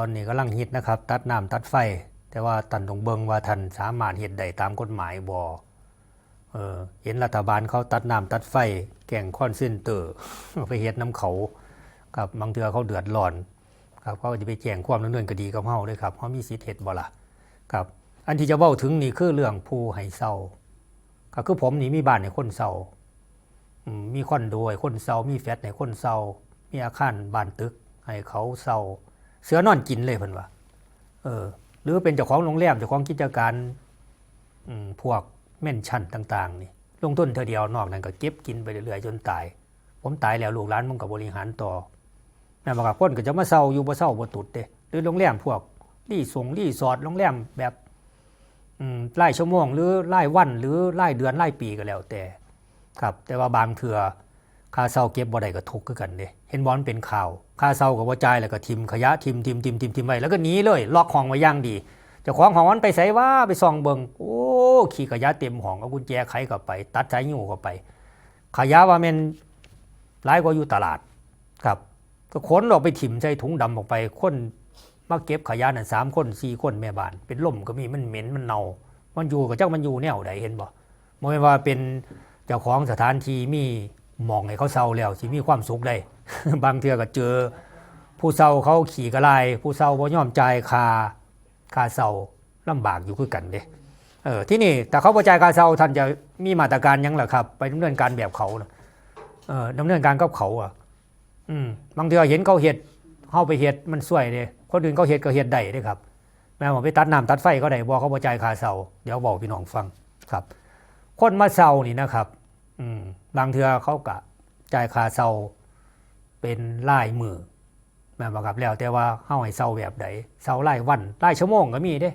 ตอนนี้กำลังฮิตนะครับ ตัดน้ำตัดไฟ แต่ว่าตันตรงเบิงว่าท่านสามารถเฮ็ดได้ตามกฎหมายบ่เออเห็นรัฐบาลเขาตัดน้ำตัดไฟ แก่งคอนเซนเตอร์ ไปเฮ็ดน้ำเขาครับบางเทือเขาเดือดร้อนครับเขาจะไปแจ้งความดำเนินคดีกับเฮาด้วยครับเฮามีสิทธิ์เฮ็ดบ่ล่ะครับ อันที่จะเว้าถึงนี่คือเรื่องผู้ให้เซาก็คือผมนี่มีบ้านให้คนเซาอืมมีคอนโดให้คนเซามีแฟลตให้คนเซามีอาคารบ้านตึกให้เขาเซา เสือนอนกินเลยเพิ่นว่าเออ หรือเป็นเจ้าของโรงแรมเจ้าของกิจการอืมพวกแม่นชั่นต่าง ๆ นี่ ลงทุนเธอเดียวนอกนั้นก็เก็บกินไปเรื่อยๆจนตาย ผมตายแล้วลูกหลานมึงก็บริหารต่อแม่บอกว่าคนก็จะมาเศร้าอยู่บ่เศร้าบ่ตุดเด้หรือโรงแรมพวกรีส่งรีสอร์ทโรงแรมแบบอืมรายชั่วโมง หรือรายวัน หรือรายเดือนรายปีก็แล้วแต่ ครับ แต่ว่าบางเถื่อ ค่าเศร้าเก็บบ่ได้ก็ทุกข์คือกันเด้เห็นบอลเป็นข่าว ค่าเศร้ากับว่าจ่ายแล้วก็ทิมขยะทิมทิมทิมทิมทิมไว้แล้วก็หนีเลยล็อกห้องไว้ย่างดีจ้าของห้องมันไปใส่ว่าไปส่องเบิงโอ้ขี่ขยะเต็มห้องเอากุญแจไขเข้าไป ตัดสายอยู่เข้าไป ขยะว่ามันหลายกว่าอยู่ตลาดครับก็ขนออกไปถิ่มใส่ถุงดำออกไปคนมาเก็บขยะนั่นสามคนสี่คนแม่บ้าน เป็นล่มก็มีมันเหม็นมันเน่ามันอยู่กับเจ้ามันอยู่แนวใดเห็นบ่ไม่ว่าเป็นเจ้าของสถานที่มี มองให้เขาเศร้าแล้วสิมีความสุขได้ บางเทื่อก็เจอ ผู้เศร้าเขาขี่กระไลผู้เศร้าบ่ยอมจ่ายคาคาเศร้าลำบากอยู่คือกันเด้เออที่นี่แต่เขาบ่จ่ายคาเศร้าท่านจะมีมาตรการยังล่ะครับ ไปดำเนินการแบบเขาน่ะเออดำเนินการกับเขาอะ อืมบางเทื่อเห็นเขาเฮ็ดเฮาไปเฮ็ดมันสวยเด้คนอื่นเขาเฮ็ดก็เฮ็ดได้เด้ครับ แม้ว่าไปตัดน้ำตัดไฟก็ได้บ่เขาบ่จ่ายคาเศร้าเดี๋ยวบอกพี่น้องฟังครับ คนมาเศร้านี่นะครับ อืม บางเทือเขากะจ่ายค่าเซาเป็นรายมือแม่นบอกครับแล้วแต่ว่าเฮาให้เซาแบบใดเซารายวันรายชั่วโมงก็มีเด้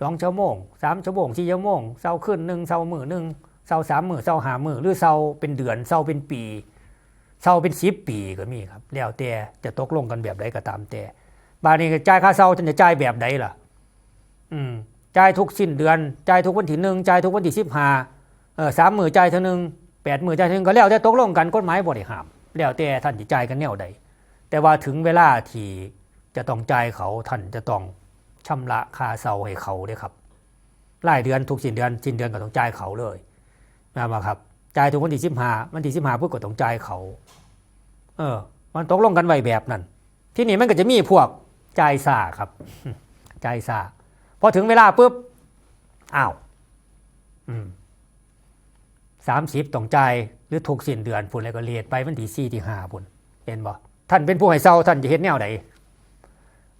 สองชั่วโมงสามชั่วโมงสี่ชั่วโมงเซาขึ้นหนึ่งเซามือหนึ่งเซาสามมือเซาหามือหรือเซาเป็นเดือนเซาเป็นปีเซาเป็นสิบปีก็มีครับ แล้วแต่จะตกลงกันแบบใดก็ตามแต่บาดนี้จ่ายค่าเซาจะจ่ายแบบใดล่ะ อืมจ่ายทุกสิ้นเดือนจ่ายทุกวันที่หนึ่งจ่ายทุกวันที่สิบห้าเออสามหมื่นจ่ายเท่านึง แปดหมื่นจ่ายถึงก็แล้วแต่ตกลงกันกฎหมายบริหารแล้วแต่ท่านจะจ่ายกันแนวใด แต่ว่าถึงเวลาที่จะต้องจ่ายเขาท่านจะต้องชำระค่าเซาให้เขาด้วยครับรายเดือนทุกสิ้นเดือนสิ้นเดือนก็ต้องจ่ายเขาเลยนะครับจ่ายทุกวันที่สิบห้าวันที่สิบห้าเพื่อก็ต้องจ่ายเขา เออ มันตกลงกันไว้แบบนั้น ที่นี่มันก็จะมีพวกจ่ายซาครับจ่ายซาพอถึงเวลาปุ๊บอ้าว อืม สามสิบต้องจ่ายหรือถูกสิ้นเดือนพุ่นแล้วก็เลียดไปวันที่สี่ที่หาพุ่นเห็นบ่ท่านเป็นผู้ให้เศร้าท่านจะเห็นแนวใด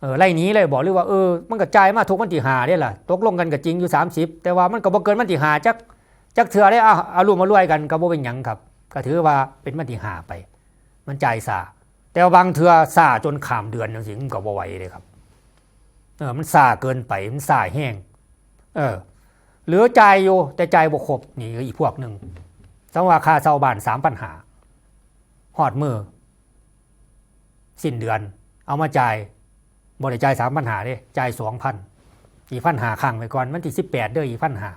เออไล่นี้เลยบอกหรือว่าเออมันก็จ่ายมาทุกวันที่ห้าได้ล่ะตกลงกันก็จริงอยู่สามสิบแต่ว่ามันก็บ่เกินวันที่หาจักจักเถื่อได้เอาเอารวมมารวยกันก็บ่เป็นหยังครับ ก็ถือว่าเป็นวันที่หาไป มันจ่ายซาแต่ว่าบางเถื่อซาจนข้ามเดือนจังซี่มันก็บ่ไหวเลยครับเออมันซาเกินไปมันซาแห้งเออ หลือใจอยู่แต่ใจบ่ครบนี่อีกพวกหนึ่งสมมติว่าคาเช่าบานสามปัญหาหอดมือ สิ้นเดือน เอามาจ่ายบริจ่ายสามปัญหาเด้จ่ายสองพันอีพันหาข้างไว้ก่อนมันที่สิบแปดเด้ออีพันหา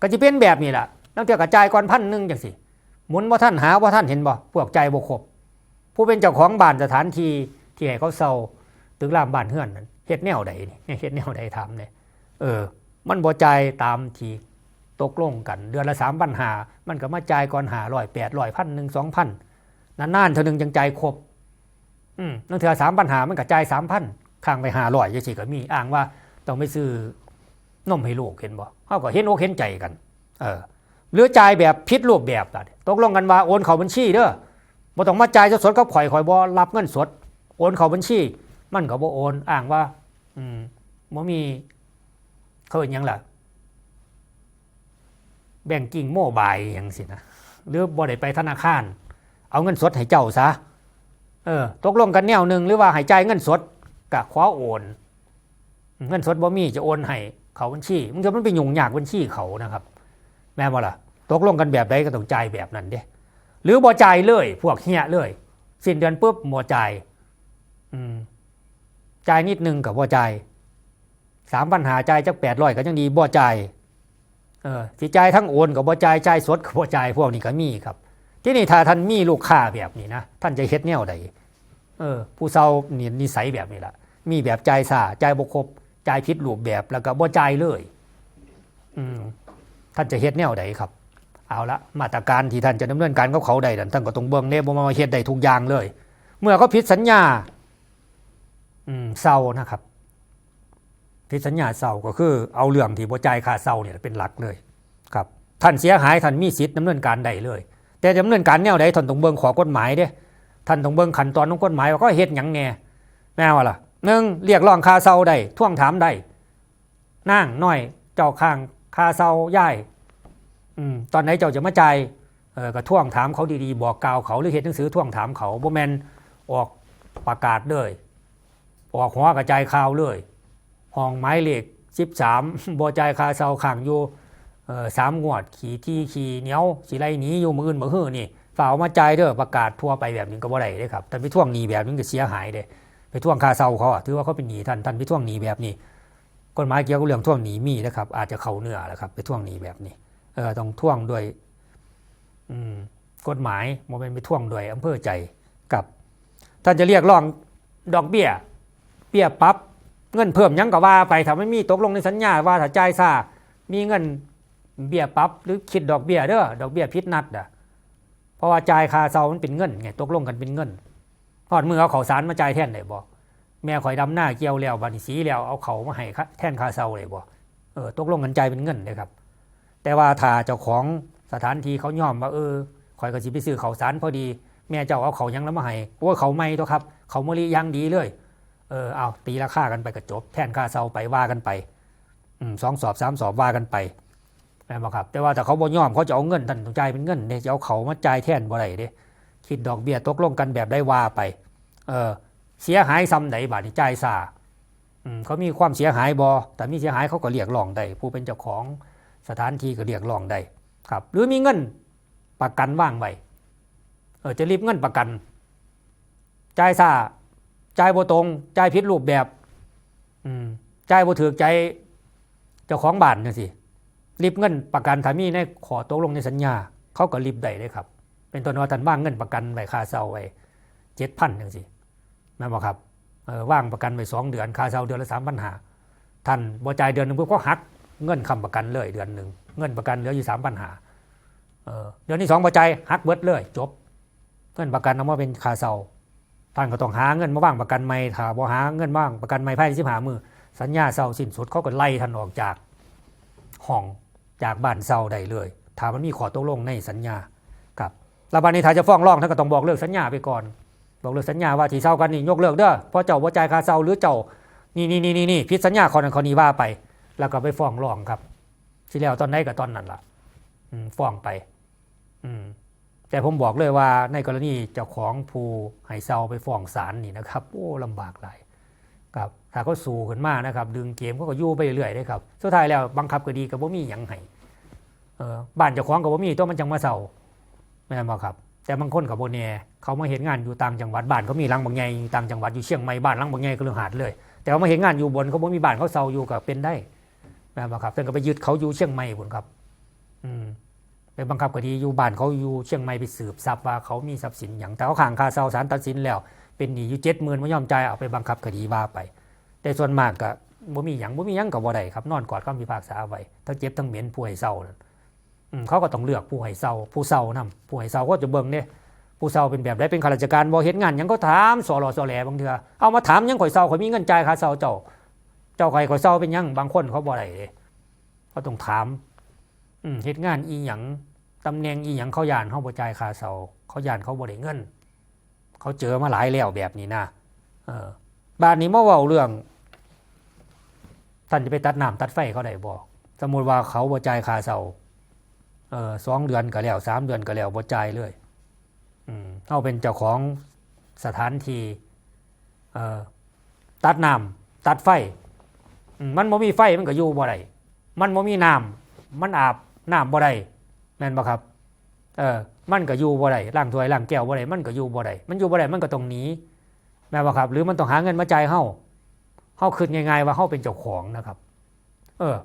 ก็จะเป็นแบบนี้แหละตั้งแต่กระจายก่อนพันหนึ่งจังสิหมุนว่าท่านหาว่าท่านเห็นบ่พวกใจบ่ครบผู้เป็นเจ้าของบ้านสถานที่ที่ให้เขาเซาตึกรามบ้านเฮือนนั้นเฮ็ดแนวใดนี่เฮ็ดแนวใดทำเนี่ยเออ มันบ่จ่ายตามที่ตกลงกัน เดือนละสามพันหามันก็มาจ่ายก่อนหาร้อยแปดร้อยพันหนึ่งสองพันนานๆเท่านึงจังใจครบอืมนั่นเถื่อสามพันหามันก็จ่ายสามพันข้างไปหาร้อยยังสิก็มีอ้างว่าต้องไปซื้อนมให้ลูกเห็นบ่เขาก็เห็นอกเห็นใจกัน เออหรือจ่ายแบบพิษรูปแบบตกลงกันว่าโอนเข้าบัญชีเด้อบ่ต้องมาจ่ายสดๆกับข่อยข่อยบ่รับเงินสด โอนเข้าบัญชี มันก็บ่โอน อ้างว่า อืมบ่มี เขาเรียยังล่ะแบ่งกิ่งโมบายอย่างสินะหรือบ่ได้ไปธนาคาร เอาเงินสดให้เจ้าซะเออตกลงกันแนวหนึ่งหรือว่าห้จ่ายเงินสดกะคว้าโอน เงินสดบ่มีจะโอนให้เขาบัญชีมันจะมันไปยุ่งยากบัญชีเขานะครับ แม่บ่ล่ะตกลงกันแบบใดก็ต้องจ่ายแบบนั้นเด้หรือบ่จ่ายเลย พวกเฮียเลยสิ้นเดือนปุ๊บบ่จ่ายอืมจ่ายนิดนึงกับบ่จ่าย สามปัญหาจ่ายจักแปดร้อยก็ยังดีบ่จ่ายเออสิจ่ายทั้งโอนกับบ่จ่ายจ่ายสดกับบ่จ่ายพวกนี้ก็มีครับ ที่นี่ถ้าท่านมีลูกค้าแบบนี้นะท่านจะเฮ็ดแนวใดเออผู้เฒ่านี่นิสัยแบบนี้ละมีแบบจ่ายซาจ่ายบ่ครบจ่ายผิดรูปแบบแล้วก็บ่จ่ายเลยอืมท่านจะเฮ็ดแนวใดครับ เอาละมาตรการที่ท่านจะดำเนินการกับเขาใดนั่นท่านก็ต้องเบิ่งเด้บ่มาเฮ็ดได้ทุกอย่างเลย เมื่อเขาผิดสัญญาอืมเศร้านะครับ ผิดสัญญาเศร้าก็คือเอาเรื่องที่บ่จ่ายค่าเศร้าเนี่ยเป็นหลักเลยครับท่านเสียหายท่านมีสิทธิ์ดำเนินการได้เลย แต่ดำเนินการแนวใดท่านต้องเบิ่งขอกฎหมายเด้ท่านต้องเบิ่งขั้นตอนของกฎหมายว่าเขาเฮ็ดหยังแน่แม่ว่าล่ะหนึ่งเรียกร้องค่าเซาได้ท่วงถามได้นั่งน้อยเจ้าข้างค่าเซาย่ายอืมตอนไหนเจ้าจะมาจ่ายเออก็ท่วงถามเขาดีๆ บอกกล่าวเขาหรือเฮ็ดหนังสือท่วงถามเขาบ่แมนออกประกาศเลย ออกหัวกระจายข่าวเลย ห้องไม้เหล็ก13บ่จ่ายค่าเซาข้างอยู่เออสามงวดขี่ที่ขี่เหนียวสิไล่หนีอยู่มืออื่นมื้อฮื้อนี่ฝ่ากเอามาจ่ายเด้อประกาศทั่วไปแบบนี้ก็บ่ได้เด้ครับท่านไปท่วงหนีแบบนี้ก็เสียหายเด้ไปท่วงค่าเซาเขาถือว่าเขาเป็นหนีท่านท่านไปท่วงหนีแบบนี้กฎหมายเกี่ยวกับเรื่องท่วงหนีมีนะครับ อาจจะเข้าเนื้อแหละครับ ไปท่วงหนีแบบนี้เออต้องท่วงด้วยอืมกฎหมายโมเป็นไปท่วงด้วยอำเภอใจกับ ท่านจะเรียกร้องดอกเบี้ยเบี้ยปรับ เงินเพิ่มยังก็ว่าไปถ้าไม่มีตกลงในสัญญาว่าถ้าจ่ายซามีเงินเบี้ยปรับหรือคิดดอกเบี้ยเด้อดอกเบี้ยพิษนัดอะเพราะว่าจ่ายค่าเซามันเป็นเงินไงตกลงกันเป็นเงินพอดมือเอาเข่าสารมาจ่ายแทนได้บ่แม่ข่อยดำหน้าเกี่ยวแล้วบานสีแล้วเอาเขามาให้แทนค่าเซาเลยบ่เออตกลงกันใจเป็นเงินเลยครับ แต่ว่าถ้าเจ้าของสถานที่เขายอมว่าเออข่อยก็สิไปซื้อเขาสารพอดี แม่เจ้าเอาเขายังแล้วมาให้โอ้ยเขาไม่ตัวครับ เขามะลิยังดีเลย เออเอาตีราคากันไปก็จบ แทนค่าเซาไปว่ากันไปอสองสอบสามสอบว่ากันไปแม่นบ่ครับ แต่ว่าแต่เขาบ่ยอมเขาจะเอาเงินท่านจ่ายเป็นเงินเนี่ยจะเอาเขามาจ่ายแทนบ่ได้เด้คิดดอกเบี้ยตกลงกันแบบได้ว่าไป เออเสียหายซ้ำไหนบาทจ่ายซาอืมเขามีความเสียหายบ่แต่มีเสียหายเขาก็เรียกร้องได้ผู้เป็นเจ้าของสถานที่ก็เรียกร้องได้ครับ หรือมีเงินประกันว่างไว้เออจะรีบเงินประกันจ่ายซา จ่ายบ่ตรงจ่ายผิดรูปแบบ อืมจ่ายบ่ถือใจ เจ้าของบ้านจังซี่รีบเงินประกันถามีในขอตกลงในสัญญา เขาก็รีบได้เลยครับ เป็นต้นว่าท่านว่างเงินประกันไว้ค่าเช่าไว้เจ็ดพันจังสิแม่นบ่ครับออว่างประกันไว้สองเดือนค่าเช่าเดือนละสามพันหาท่านบ่จ่ายเดือนหนึ่งเพื่อก็หักเงินคำประกันเลยเดือนหนึ่งเงินประกันเหลืออยู่สามพันหาเออเดือนที่สองบ่จ่ายหักเบิดเลย จบ เงินประกันเอามาเป็นค่าเช่า ท่านก็ต้องหาเงินมาว่างประกันใหม่ถ้าบ่หาเงินว่างประกันใหม่ภายในสิบหามือสัญญาเช่าสิ้นสุดเขาก็ไล่ท่านออกจากห้องจากบ้านเซาได้เลยถ้ามันมีขอตกลงในสัญญาครับรัฐบาลในไทยจะฟ้องร้องท่านก็ต้องบอกเลิกสัญญาไปก่อน บอกเลิกสัญญาว่าที่เซากันนี่ยกเลิกเด้อเพราะเจ้าว่าจ่ายค่าเซาหรือเจ้านี่นี่นี่นี่นี่ผิดสัญญาข้อนั้นข้อนี้ว่าไป แล้วก็ไปฟ้องร้องครับที่แล้วตอนไหนกับตอนนั้นล่ะฟ้องไป อืม แต่ผมบอกเลยว่าในกรณีเจ้าของผู้ให้เซาไปฟ้องศาลนี่นะครับโอ้ลำบากหลายครับถ้าเขาสู้ขึ้นมานะครับ ดึงเกมเขาก็ยู่ไปเรื่อยๆเลยครับสุดท้ายแล้วบังคับก็ดีกับว่ามีหยังให้เออบ้านเจ้าของกับว่ามีตัวมันจังมาเศร้าแม่นบ่ครับ แต่บางคนกับโบเน่เขามาเห็นงานอยู่ต่างจังหวัดบ้านเขามีรังบางใหญ่อยู่ต่างจังหวัดอยู่เชียงใหม่บ้านรังบางใหญ่ก็เรื่องหาดเลย แต่ว่ามาเห็นงานอยู่บนเขาบ่มีบ้านเขาเศร้าอยู่กับเป็นได้แม่นบ่ครับแต่ก็ไปยึดเขาอยู่เชียงใหม่บนครับ อืม ไปบังคับคดีอยู่บ้านเขาอยู่เชียงใหม่ไปสืบทรัพย์ว่าเขามีทรัพย์สินอย่างแต่เขาขังคาเศร้าศาลตัดสินแล้ว เป็นหนี้อยู่เจ็ดหมื่นไม่ยอมจ่ายเอาไปบังคับคดีว่าไป แต่ส่วนมากก็บ่มีหยังบ่มีหยังก็บ่ได้ครับนอนกอดคำพิพากษาไว้ทั้งเจ็บทั้งเหม็นผู้ให้เศร้าเขาก็ต้องเลือกผู้ให้เศร้าผู้เศร้านํผู้ให้เศร้าก็จะเบิ่งเด้ผู้เศร้าเป็นแบบใดเป็นข้าราชการบ่เฮ็ดงานยังก็ถามสอหลอสอแหลบางเทื่อเอามาถามยังข่อยเศร้าข่อยมีเงินจ่ายค่าเศร้าเจ้า เจ้าข่อยข่อยเศร้าเป็นยังบางคนเขาบ่ได้เด้เขาต้องถาม เฮ็ดงานอีหยังตำแหน่งอีหยังเขาย่านเฮาบ่จ่ายค่าเศร้าเขาย่านเขาบ่ได้เงิน เขาเจอมาหลายแล้วแบบนี้นะเออบ้านนี้มาเว้าเรื่องท่านจะไปตัดน้ำตัดไฟเขาได้บ่สมมติว่าเขาบ่จ่ายค่าเช่าเออสองเดือนก็แล้วสามเดือนก็แล้วบ่จ่ายเลยอืมเขาเป็นเจ้าของสถานที่เอ่อตัดน้ำตัดไฟมมันบ่มีไฟมันก็อยู่บ่ได้มันบ่มีน้ำมันอาบ น้ำบ่ได้แม่นบ่ครับเออมันก็อยู่บ่ได้ล้างถ้วยล้างแก้วบ่ได้มันก็อยู่บ่ได้มันอยู่บ่ได้มันก็ต้องหนีแม่นบ่ครับ หรือมันต้องหาเงินมาจ่ายเฮาเฮาคิดง่ายๆว่าเฮาเป็นเจ้าของนะครับ เออ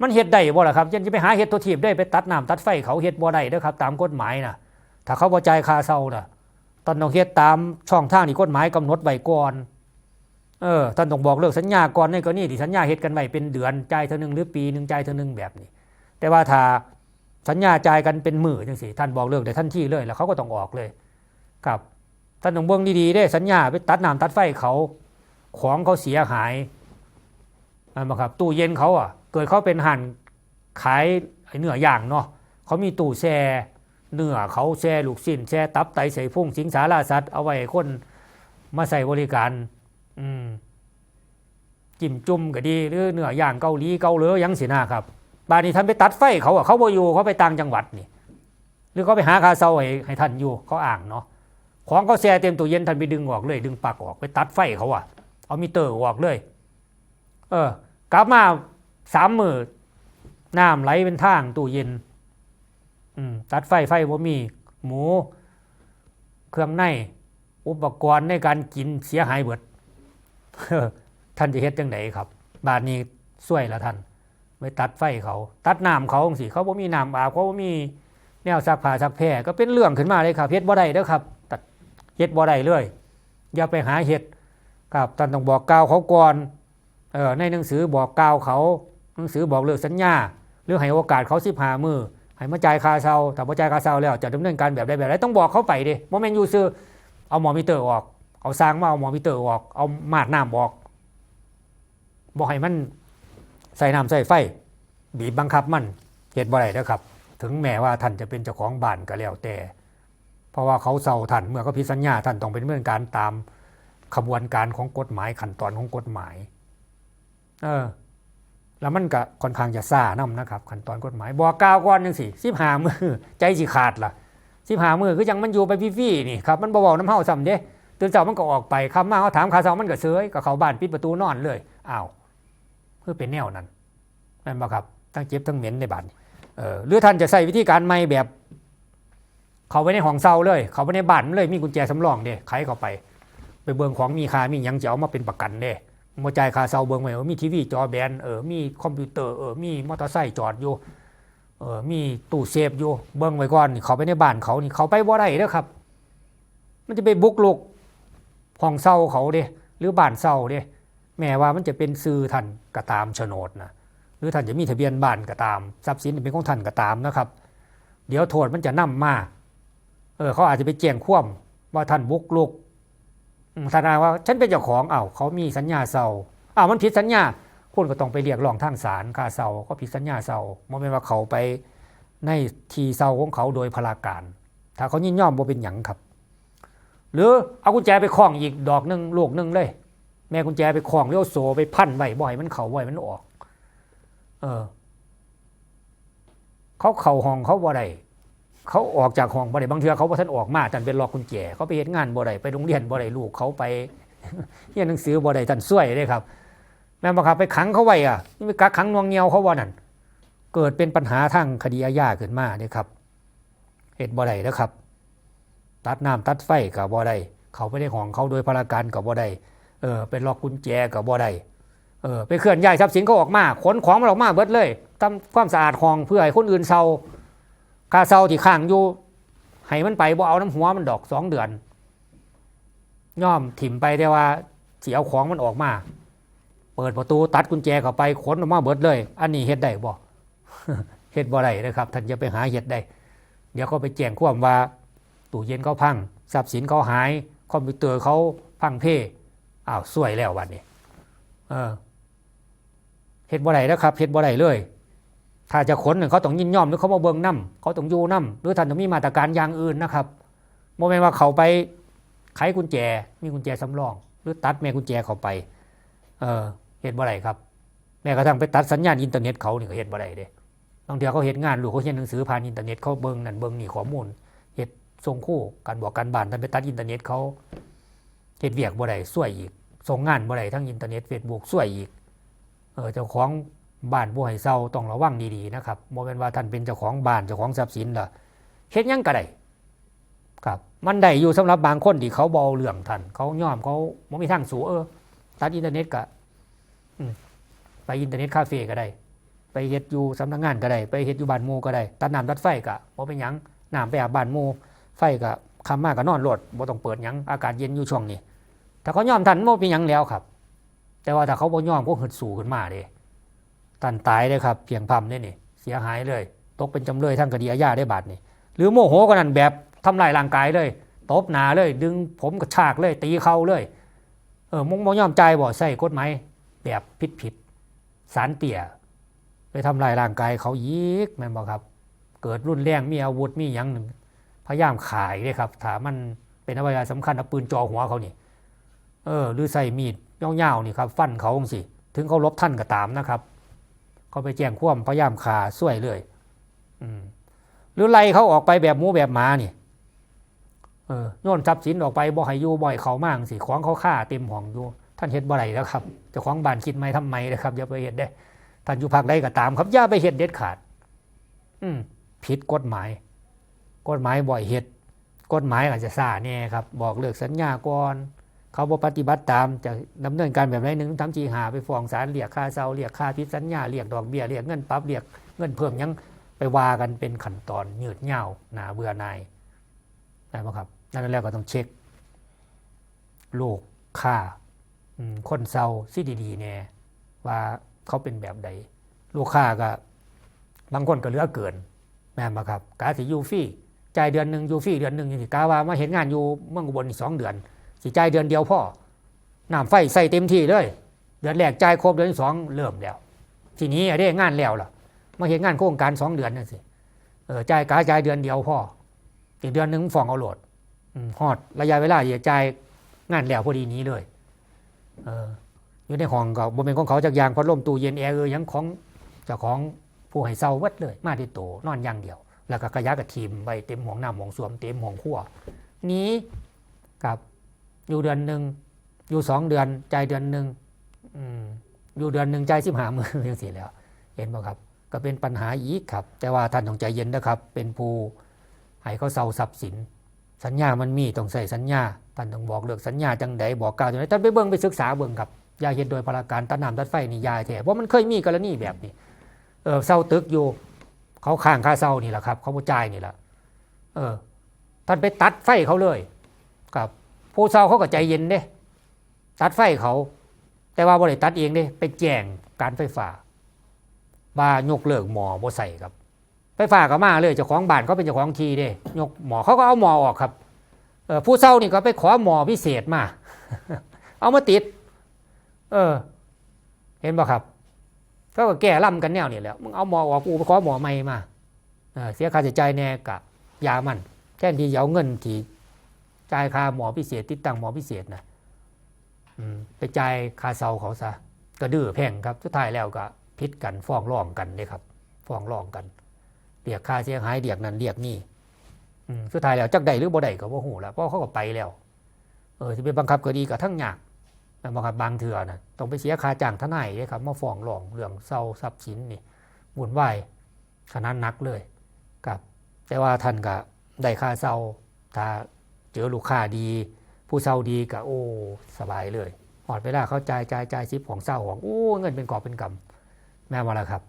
มันเฮ็ดได้บ่ล่ะครับยันจะไปหาเฮ็ดตัวทีบได้ไปตัดน้ำตัดไฟเขาเฮ็ดบ่ได้เด้อครับ ตามกฎหมายน่ะถ้าเขาบ่จ่ายค่าเช่าน่ะตอนต้องเฮ็ดตามช่องทางที่กฎหมายกำหนดไว้ก่อนเออท่านต้องบอกเลิกสัญญาก่อนในกรณีที่สัญญาเฮ็ดกันไว้เป็นเดือนจ่ายเท่านึงหรือปีหนึงจ่ายเท่านึงแบบนี้ แต่ว่าถ้าสัญญาจ่ายกันเป็นมือจังซี่ท่านบอกเลิกได้ทันที่เลย แล้วเขาก็ต้องออกเลยครับท่านต้องเบิ่งดีๆเด้สัญญาไปตัดน้ำตัดไฟเขาของเขาเสียหายนั่นบ่ครับตู้เย็นเขาอะ เกิดเขาเป็นหั่นขายเนื้อย่างเนาะเขามีตู้แช่เนื้อเขาแช่ลูกชิ้นแช่ตับไตใส่พุงสิงสาราสัตว์เอาไว้ให้คนมาใส่บริการ อืมจิ้มจุ่มก็ดี หรือเนื้อย่างเกาหลีเกาเหลือยังสินะครับ บานนี้ท่านไปตัดไฟเขาอะเขาบ่อยู่เขาไปต่างจังหวัดนี่ หรือเขาไปหาคาเซาให้ให้ท่านอยู่เขาอ่างเนาะของเขาแช่เต็มตู้เย็นท่านไปดึงออกเลย ดึงปลักออกไปตัดไฟเขาอะเอามิเตอร์ออกเลย เออกลับมาสามมือน้ำไหลเป็นทางตู้เย็นอืมตัดไฟไฟบ่มี หมู เครื่องใน อุปกรณ์ในการกินเสียหายเบิดท่านจะเฮ็ดจังไดครับ บาดนี้ช่วยละท่าน ไปตัดไฟเขา ตัดน้ำเขาสิเขาบ่มีน้ำอาบเขาบ่มีแนวซักผ้าซักแพร่ก็เป็นเรื่องขึ้นมาเลยครับเฮ็ดบ่ได้เด้อครับ ตัดเฮ็ดบ่ได้เลย อย่าไปหาเฮ็ดครับท่านต้องบอกกล่าวเขาก่อนเออในหนังสือบอกกล่าวเขา หนังสือบอกเลิกสัญญาหรือให้โอกาสเขา15มื้อให้มาจ่ายค่าเช่าถ้าบ่จ่ายค่าเช่าแล้วจะดำเนินการแบบใดแบบใดต้องบอกเขาไปด้บ่แม่นอยู่ซื่อเอาหมอมิเตอร์ออก เอาสร้างมาเอาหมอมิเตอร์ออก เอามาดน้ำออก บอกให้มัน ใส่น้ำใส่ไฟ บีบบังคับมันเหตุบ่ได้นะครับ ถึงแม้ว่าท่านจะเป็นเจ้าของบ้านก็แล้วแต่ เพราะว่าเขาเซาท่านเมื่อเขาพิสัญญาท่านต้องเป็นเรื่องการตามขบวนการของกฎหมายขั้นตอนของกฎหมาย เออ แล้วมันก็ค่อนข้างจะซ่านํนะครับ ขั้นตอนกฎหมายบอกกาวก่อนจังสิสิบหามือใจสิขาดล่ะสิบหามือคือยังมันอยู่ไปฟี่ๆนี่ครับมันบ่เว้าน้ำเฮาซ้ำเด้ตื่นเช้ามันก็ออกไปคำมาเขาถามคาเซามันก็เซยก็เข้าบ้านปิดประตูนอนเลยอ้าว พื่อเป็นแนวนั้นนั่นบ่ครับทั้งเจ็บทั้งเหม็นในบ้านเออหรือท่านจะใส่วิธีการใหม่แบบ เขาไปในห้องเซาเลย เขาไปในบ้านเลยมีกุญแจสำรองเด้ไขเข้าไป ไปเบิงของมีค่ามียังจะเอามาเป็นประกันเด้มาจ่ายค่าเซาเบิงไว้มีทีวีจอแบนเออมีคอมพิวเตอร์เออมีมอเตอร์ไซค์จอดอยู่เออมีตู้เซฟอยู่เบิ่งไว้ก่อนเขาไปในบ้านเขานี่เขาไปบ่ได้เด้อครับ มันจะไปบุกลุกห้องเซาเขาเด้หรือบ้านเซาเด้ แม้ว่ามันจะเป็นซื้อท่านก็ตามโฉนดนะหรือท่านจะมีทะเบียนบ้านก็ตาม ทรัพย์สินเป็นของท่านก็ตามนะครับ เดี๋ยวโทษมันจะนํมาเออเขาอาจจะไปแจ้งคว่ำว่าท่านบุกลุกทนายว่าฉันเป็นเจ้าของเอ้าเขามีสัญญาเซาอ้าวมันผิดสัญญาคุณก็ต้องไปเรียกร้องทางศาลค่าเซาก็ผิดสัญญาเซาบ่แม่นว่าเขาไปในทีเซาของเขาโดยพลาการ ถ้าเขายินยอมบ่เป็นหยังครับ หรือเอากุญแจไปคล้องอีกดอกหนึ่งลูกหนึ่งเลย แม่กุญแจไปคล้องแล้วโซไปพันไว้บ่ให้มันเข้าบ่ให้มันออก เออ เขาเข้าห้องเขาบ่ได้เขาออกจากห้องบ่ได้บางเทื่อเขาบ่ทันออกมาท่านเป็นล็อกกุญแจเขาไปเฮ็ดงานบ่ได้ไปโรงเรียนบ่ได้ลูกเขาไปเรียนหนังสือบ่ได้ท่านช่วยเด้ครับ แม่นบ่ครับไปขังเขาไว้อะนี่ไปกักขังนวงเหนียวเขาว่านั่นเกิดเป็นปัญหาทางคดีอาญาขึ้นมาเด้ครับเฮ็ดบ่ได้เด้อครับ ตัดน้ำตัดไฟก็บ่ได้เขาไปในห้องเขาโดยพลาการก็บ่ได้ เออไปล็อกกุญแจก็บ่ได้เออไปเคลื่อนย้ายทรัพย์สินเขาออกมาขนของมันออกมาเบิดเลยทำความสะอาดห้องเพื่อให้คนอื่นเซาคาเซาที่ข้างอยู่ให้มันไปบ่เอาน้ำหัวมันดอกสองเดือน ย่อมถิ่มไปแต่ว่าเสิเอาของมันออกมา เปิดประตูตัดกุญแจเข้าไปขนออกมาเบิดเลย อันนี้เฮ็ดได้บ่เฮ็ดบ่ได้นะครับท่านจะไปหาเฮ็ดได้ เดี๋ยวเขาไปแจ้งความว่าตู้เย็นเขาพังทรัพย์สินเขาหายคอมพิวเตอร์เขาพังเพ่ อ้าวสวยแล้ววันนี้เออเฮ็ดบ่ได้นะครับเฮ็ดบ่ได้เลย ถ้าจะขนเนี่ยเขาต้องยินยอมหรือเขามาเบิงน้ำเขาต้องอยู่น้ำหรือท่านต้องมีมาตรการอย่างอื่นนะครับโมเมนว่าเขาไปไขกุญแจ มีกุญแจสำรอง หรือตัดแม่กุญแจเขาไป เออเฮ็ดบ่ได้ครับ แม้กระทั่งไปตัดสัญญาณอินเทอร์เน็ตเขานี่ก็เฮ็ดบ่ได้เด้บางทีเขาเฮ็ดงานลูกเขาเขียนหนังสือผ่านอินเทอร์เน็ตเขาเบิงนั่นเบิงนี่ข้อมูลเฮ็ดส่งคู่การบอกการบ้านท่านไปตัดอินเทอร์เน็ตเขา เฮ็ดเวียกบ่ได้ช่วยอีกส่งงานบ่ได้ทั้งอินเทอร์เน็ตเฟซบุ๊กช่วยอีกเออเจ้าของบ้านบ่ให้เซาต้องระวังดีๆนะครับบ่แม่นว่าท่านเป็นเจ้าของบ้านเจ้าของทรัพย์สินล่ะเฮ็ดหยังก็ได้ครับ มันได้อยู่สำหรับบางคนที่เขาบ่เอาเรื่องท่านเขายอมเขาบ่มีทางสู้เออตัดอินเทอร์เน็ตก็อืมไปอินเทอร์เน็ตคาเฟ่ก็ได้ ไปเฮ็ดอยู่สำนักงานก็ได้ ไปเฮ็ดอยู่บ้านหมู่ก็ได้ตัดน้ำตัดไฟก็บ่เป็นหยังน้ำไปอาบบ้านหมู่ไฟก็ คำมากก็นอนโลดบ่ต้องเปิดยังอากาศเย็นอยู่ช่วงนี้ ถ้าเขายอมท่านบ่เป็นยังแล้วครับ แต่ว่าถ้าเขาบ่ยอมก็หึดสู่ขึ้นมาเด้ตันตายเลยครับเพียงพำเนี่ยนี่เสียหายเลย ตกเป็นจำเลยทั้งคดีอาญาได้บาดนี่หรือโมโหกันนั่นแบบทำลายร่างกายเลยตบหนาเลย ดึงผมกระชากเลย ตีเข่าเลยเออมงบ่ยอมใจบ่ใส่กฎหมายแบบผิดผิดสารเตี่ยไปทำลายร่างกายเขายีกแม่นบ่ครับ เกิดรุนแรงมีอาวุธมีหยังหนึ่ง พยายามขายเลยครับถามันเป็นอวัยวะสำคัญเอาปืนจ่อหัวเขานี่เออหรือใส่มีดยาวๆนี่ครับฟันเขาองสิ ถึงเขาลบท่านก็ตามนะครับ เขาไปแจ้งความพยายามขาช่วยเลยหรือไล่เขาออกไปแบบหมูแบบหมานี่เออโยนทรัพย์สินออกไปบ่ให้ยู่บ่อยเขามากสิของเขาฆ่าเต็มห้องอยู่ท่านเฮ็ดบ่ไรแล้วครับจะของบ้านคิดไหมทำไมนะครับอย่าไปเฮ็ดได้ท่านอยู่ภาคใดก็ตาม ครับอย่าไปเฮ็ดเด็ดขาด อืมผิดกฎหมาย กฎหมายบ่อยเฮ็ดกฎหมายอาจจะซาแน่ครับบอกเลิกสัญญาก่อนเขาบ่ปฏิบัติตามจะดำเนินการแบบไหนหนึ่งทำจีหาไปฟ้องศาลเรียกค่าเซาเรียกค่าพิสัญญาเรียกดอกเบี้ยเรียกเงินปรับเรียกเงินเพิ่มยังไปว่ากันเป็นขั้นตอนยืดยาหนาเบื่อนายได้ไหมครับนั่นแล้วก็ต้องเช็คลูกค่าคนเซาซิดีๆแน่ว่าเขาเป็นแบบใดลูกค้าก็บางคนก็เหลือเกินแม่นบ่ครับกาสิยูฟี่ จ่ายเดือนหนึ่งอยูฟรี่เดือนหนึ่งสิกาว่ามาเห็นงานอยู่เมืองอุบลอีกสองเดือนสิจ่ายเดือนเดียวพ่อน้ำไฟใส่เต็มที่เลยเดือนแรกจ่ายครบเดือนที่สองเริ่มแล้ว ทีนี้อะได้งานแล้วล่ะมาเห็นงานโครงการสองเดือนนั่นสิเออจ่ายกาจ่ายเดือนเดียวพ่ออีกเดือนหนึ่งฟองเอาโหลดอืมฮอดระยะเวลาที่จะจ่ายงานแล้วพอดีนี้เลย เอออยู่ในห้องก็บ่เป็นของเขาจากยางพัดลมตู้เย็นแอร์เออยังของเจ้าของผู้ให้เซาวัดเลย มาที่โตนอนอย่างเดียว แล้วก็กระยะกับทีมไปเต็มห้องน้ำห้องสวมเต็มห้องครัวนี้กับอยู่เดือนหนึ่งอยู่สองเดือนใจเดือนหนึ่งอยู่เดือนหนึ่งใจสิบหามือยังสิแล้ว เห็นไหมครับ ก็เป็นปัญหาอีกครับ แต่ว่าท่านต้องใจเย็นนะครับ เป็นผู้ให้เขาเซาทรัพย์สิน สัญญามันมีต้องใส่สัญญาท่านต้องบอกเลือกสัญญาจังใดบอกกล่าวจังใดท่านไปเบิ่งไปศึกษาเบิ่งครับยาเห็นโดยพลาการตัดน้ำตัดไฟนี่ยาแท้เพราะมันเคยมีกรณีแบบนี้เออเซาตึกอยู่ เขาข้างค่าเซานี่แหละครับ เขาบ่จ่ายนี่แหละเออ ท่านไปตัดไฟเขาเลย ครับ ผู้เศร้าเขาก็ใจเย็นเด้ตัดไฟเขา แต่ว่าบริตัดเองเด้ไปแจ้งการไฟฟ้าว่ายกเลิกหมอบ่ใส่ครับ ไฟฟ้าก็มาเลยเจ้าของบ้านเขาเป็นเจ้าของทีเด้ยกหมอเขาก็เอาหมอออกครับเออผู้เศร้านี่ก็ไปขอหมอพิเศษมา เอามาติด เออ เห็นป่ะครับ ก็แก้ล่ำกันแนวนี่แหล้วมึงเอาหมอออกกูไปขอหมอใหม่มาเสียค่าใช้จ่ายแน่กับยามันแทนที่จะเอาเงินที่จ่ายค่าหมอพิเศษ ติดตั้งหมอพิเศษนะไปจ่ายค่าเซาเขาซะก็ดื้อแพงครับสุดท้ายแล้วก็พิษกันฟ้องร้องกันเลยครับฟ้องร้องกันเรียกค่าเสียหายเรียกนั้นเรียกนี่สุดท้ายแล้วจักใดหรือบ่ใดก็บ่ฮู้แล้วเพราะเขาก็ไปแล้ว เออที่ไปบังคับคดีกับทั้งยาก แต่บังคับบางเถื่อนะต้องไปเสียค่าจ้างทนายเลยครับมาฟ้องร้องเรื่องเซาทรัพย์สินนี่วุ่นวายขนาดนักเลยครับ แต่ว่าท่านก็ได้ค่าเซาถ้าเจอลูกค้าดี ผู้เศร้าดีก็โอ้สบายเลยหอดเวลาเขาจ่ายจ่ายจ่ายซิปของเศร้าของโอ้เงินเป็นกอบเป็นกำแม่มาแล้วครับ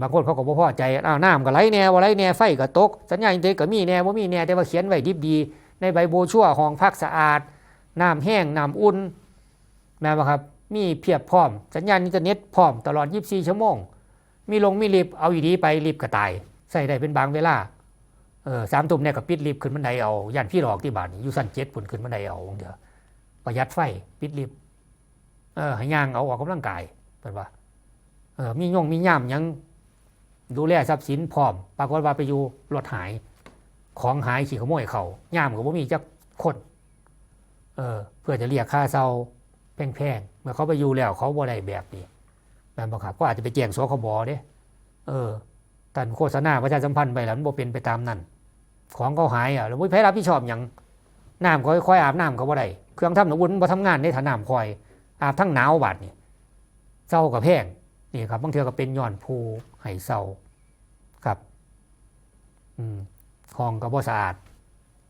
บางคนเขาก็บ่พอใจอ้าวน้ำก็ไหลแน่ว่าไหลแน่ไฟก็ตก สัญญาอินเทอร์ก็มีแน่ว่ามีแน่แต่ว่าเขียนไว้ดิบดีในใบโบชัวห้องพักสะอาดน้ำแห้งน้ำอุ่น แม่มาครับ มีเพียบพร้อม สัญญาณอินเทอร์เน็ตพร้อมตลอด 24 ชั่วโมง มีลงมีลิฟต์เอาอีดีไปลิฟต์ก็ตาย ใส่ได้เป็นบางเวลาเออสามทุ่มเนี่ยกับปิดลิฟต์ขึ้นบันไดเอาย่านพี่หลอกที่บ้านอยู่สั้นเจ็ดปุ่นขึ้นบันไดเอาเดี๋ยวประหยัดไฟปิดลิฟต์เออห้ย่างเอาออกกำลังกายเป็นว่าเออมีย่งมีย่ามยังดูแลทรัพย์สินพร้อม ปรากฏว่าไปอยู่รถหาย ของหายขี่ขโมยเขาย่ามก็บ่มีจักคนเออเพื่อจะเรียกค่าเซา แพงๆเมื่อเขาไปอยู่แล้วเขาบ่ได้แบบนี้แม่นบ่ครับก็อาจจะไปแจ้งสคบเด้เออท่านโฆษณาประชาสัมพันธ์ไปแล้วมันบ่เป็นไปตามนั้น ของเขาหายอะแล้วไม่แพ้รับผิดชอบอย่างน้ำก็ค่อยๆอาบน้ำเขาบ่ได้เครื่องทำน้ำอุ่นบ่ทำงานในฐาน้ำคอย อาบทั้งหนาวบาดนี่เศร้ากับแพงนี่ครับบางเทือก็เป็นย้อนภูให้เศร้าครับอืมของก็บ่สะอาด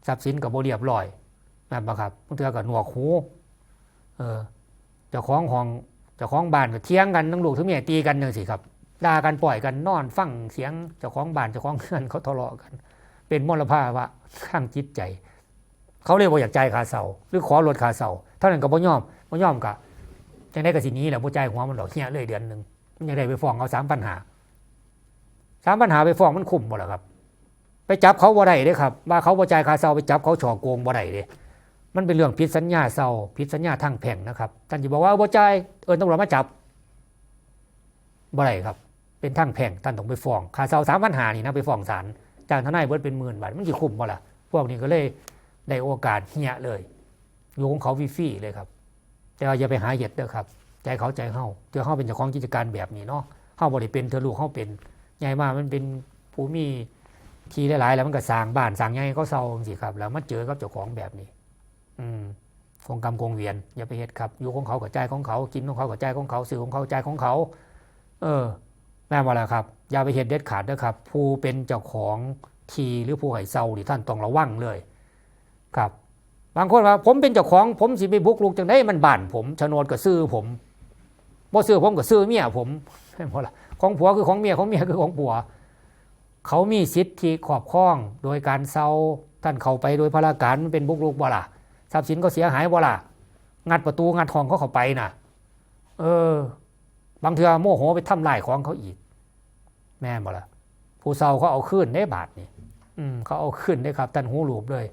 ทรัพย์สินก็บ่เรียบร้อยแม่นบ่ครับบางเทือก็หนวกหูเออ เจ้าของห้องเจ้าของบ้านก็เถียงกันทั้งลูกทั้งเมียตีกันจังซี่ครับด่ากันปล่อยกันนอนฟังเสียงเจ้าของบ้านเจ้าของเฮือนเขาทะเลาะกัน เป็นมลภาวะข้างจิตใจ เขาเรียกว่าอยากใจายคาเสาหรือขอลดคาเสาเท่านั้นก็บ่ยอมบ่ยอมกะจังได้ก็สินี้แหละผู้ใจายหัวมันดอกเฮียเลยเดือนหนึ่งมันยังได้ไปฟ้องเอาสามปัญหาสามปัญหาไปฟ้องมันคุ้มบ่ล่ะครับ ไปจับเขาบ่ได้เด้ครับ ว่าเขาบ่จ่ายคาเช่าไปจับเขาฉอโกงบ่ได้เด้ มันเป็นเรื่องผิดสัญญาเช่าผิดสัญญาทางแพ่งนะครับท่านจะบอกว่าบ่จ่ายเอิญตำรวจมาจับบ่ได้ครับ เป็นทางแพ่งท่านต้องไปฟ้องค่าเช่าสามปัญหานี่นะไปฟ้องศาลจ้างทนายเบิดเป็นหมื่นบาทมันจะคุ้มบ่ล่ะพวกนี้ก็เลยได้โอกาสเฮียเลยอยู่ของเขาฟรีๆเลยครับ แต่ว่าอย่าไปหาเหยียดเด้อครับใจเขาใจเฮาเธอเฮาเป็นเจ้าของกิจการแบบนี้เนาะเฮาบ่ได้เป็นเธอลูกเฮาเป็นใหญ่มากมันเป็นผู้มีทีหลายๆ แล้วมันก็สร้างบ้านสร้างใหญ่เขาเซาจังซี่ครับ แล้วมาเจอกับเจ้าของแบบนี้ คงกรรมคงเวียน อย่าไปเฮ็ดครับ อยู่ของเขากับใจของเขากินของเขากับใจของเขาซื้อของเขาใจของเขา เออแม่นบ่ล่ะครับ อย่าไปเฮ็ดเด็ดขาดเด้อครับ ผู้เป็นเจ้าของทีหรือผู้ให้เซานี่ท่านต้องระวังเลย ครับ บางคนว่า ผมเป็นเจ้าของ ผมสิไปบุกรุกจังได้มันบ้านผมโฉนดก็ซื้อผมบ่ซื้อผมก็ซื้อเมียผมแม่นบ่ล่ะของผัวคือของเมียของเมียคือของผัว เขามีสิทธิครอบครอง โดยการเซาท่านเข้าไปโดยพลาการเป็นบุกรุกบ่ล่ะ ทรัพย์สินก็เสียหายบ่ล่ะงัดประตูงัดห้องเขาเข้าไปน่ะ เออ บางเทือโมโหไปทำลายของเขาอีก แม่บ่ล่ะผู้เซาเขาเอาขึ้นได้บาทนี่อืมเขาเอาขึ้นได้ครับท่านหูหลูบเลย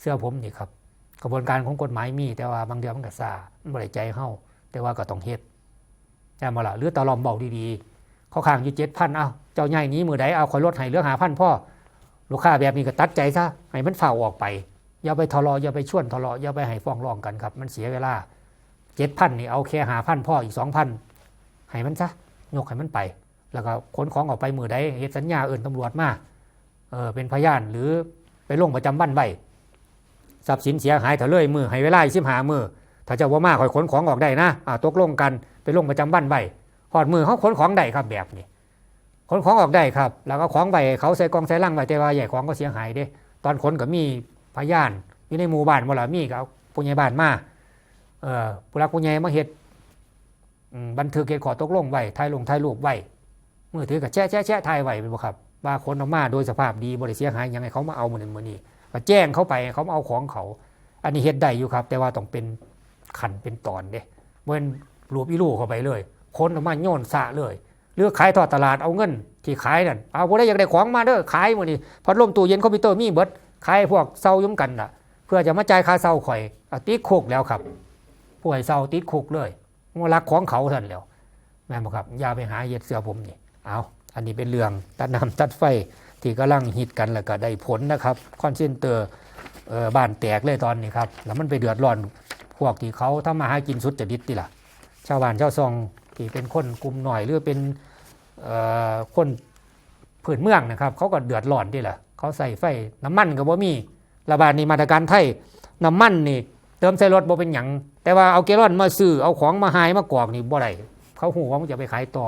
เสื้อผมนี่ครับ กระบวนการของกฎหมายมี แต่ว่าบางเดือมันก็ซามันบ่ได้ใจเฮาแต่ว่าก็ต้องเฮ็ดแต่มาละหรือตะลอมเบาดีๆเขาข้างอยู่เจ็ดพันเอาเจ้าใหญ่นี้มือใดเอาคอยลดให้เหลือหาพันพ่อลูกค้าแบบนี้ก็ตัดใจซะให้มันฝ่าออกไป อย่าไปทะเลาะอย่าไปชวนทะเลาะอย่าไปให้ฟ้องร้องกันครับ มันเสียเวลาเจ็ดพันนี่เอาแค่หาพันพ่ออีกสองพันให้มันซะยกให้มันไป แล้วก็ขนของออกไปมือใดเฮ็ดสัญญาเอื่นตำรวจมาเออเป็นพยานหรือไปลงประจำวันไว้ทรัพย์สินเสียหายถ้าเลยมือให้เวลาสิบหามือถ้าเจะว่ามาคอยขนของออกได้นะอ่าตกลงกันไปลงประจำบ้านใบหอดมือเขาขนของได้ครับแบบนี้ขนของออกได้ครับ แล้วก็ของใบเขาใส่กองใส่ลังใบแต่ว่าใหญ่ของก็เสียหายเด้ ตอนขนก็มี พยานอยู่ในหมู่บ้านบ่ล่ะมีก็เอาผู้ใหญ่บ้านมาเออผู้รักผู้ใหญ่มาเฮ็ดบันทึกเฮ็ดขอตกลงไว้ถ่ายลงถ่ายรูปไว้มือถือกับแช่แช่แช่ถ่ายไว้เป็นบ่ครับว่าคนออกมาโดยสภาพดีบ่ได้เสียหายยังไงเขามาเอามื้อนั้มื้อนี้ก็แจ้งเขาไปเขาเอาของเขา อันนี้เฮ็ดได้อยู่ครับ แต่ว่าต้องเป็นขันเป็นตอนเด้เมื่อนรูปอีลูเข้าไปเลย คนออกมาโยนสะเลยหรือกขายทอดตลาดเอาเงิน ที่ขายนั่นเอาบ่ได้อยากได้ของมาเด้อขายมื้อนี้พัดลมตู้เย็นคอมพิวเตอร์มีเบิด ขายพวกเซายุ่มกันน่ะ เพื่อจะมาจ่ายค่าเซาข่อยอติดคุกแล้วครับผู้ให้เซาติดคุกเลยมรักของเขาท่านแล้วแม่นบ่ครับอย่าไปหาเย็ดเสื้อผมนี่เอาอันนี้เป็นเรื่องตัดน้ำตัดไฟที่กำลังฮิตกันแล้วก็ได้ผลนะครับคอนเซนเตอร์เออบ้านแตกเลยตอนนี้ครับแล้วมันไปเดือดร้อนพวกที่เขาทำมาหากินสุดจะดิดติล่ะ ชาวบ้านชาวซองที่เป็นคนกลุ่มหน่อยหรือเป็นคนผืนเมืองนะครับ เขาก็เดือดร้อนดิล่ะ เขาใส่ไฟน้ำมันก็บ่มีระบาดนี้มาตรการไทยน้ำมันนี่เติมใส่รถบ่เป็นหยังแต่ว่าเอาแกลอนมาซื้อเอาของมาหายมากอกนี่บ่ได้เขาหูว่ามันจะไปขายต่อ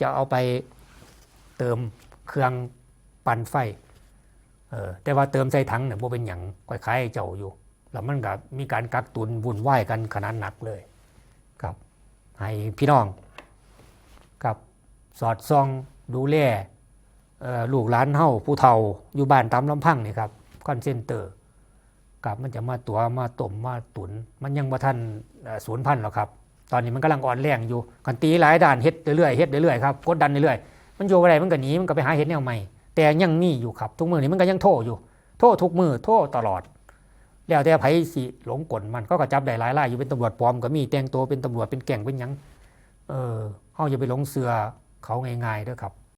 จะเอาไปเติมเครื่องปั่นไฟเออแต่ว่าเติมใส่ถังเนี่ยบ่เป็นหยังคล้ายเจ้าอยู่ แล้วมันก็มีการกักตุนวุ่นวายกันขนาดหนักเลยครับให้พี่น้องกับสอดส่องดูแล ลูกหลานเฮาผู้เฒ่าอยู่บ้านตามลำพังนี่ครับคอนเซนเตอร์กับมันจะมาตัวมาต้มมาตุน มันยังบ่ทันศูนย์พันหรอกครับ ตอนนี้มันกำลังอ่อนแรงอยู่กันตีหลายด่านเฮ็ดเรื่อยๆเฮ็ดเรื่อยๆครับกดดันเรื่อยๆมันอยู่อะไรมันก็หนีมันก็ไปหาเห็ดแนวใหม่แต่ยังมีอยู่ครับ ทุกมือนี้มันก็ยังโทษอยู่ โทษทุกมือโทษตลอด แล้วแต่ไผสิหลงกลมันก็กระจับได้หลายรายอยู่เป็นตำรวจปลอมก็มีแต่งตัวเป็นตำรวจเป็นแก่งเป็นหยังเออเฮาอย่าไปหลงเสือเขาง่ายๆเด้อครับ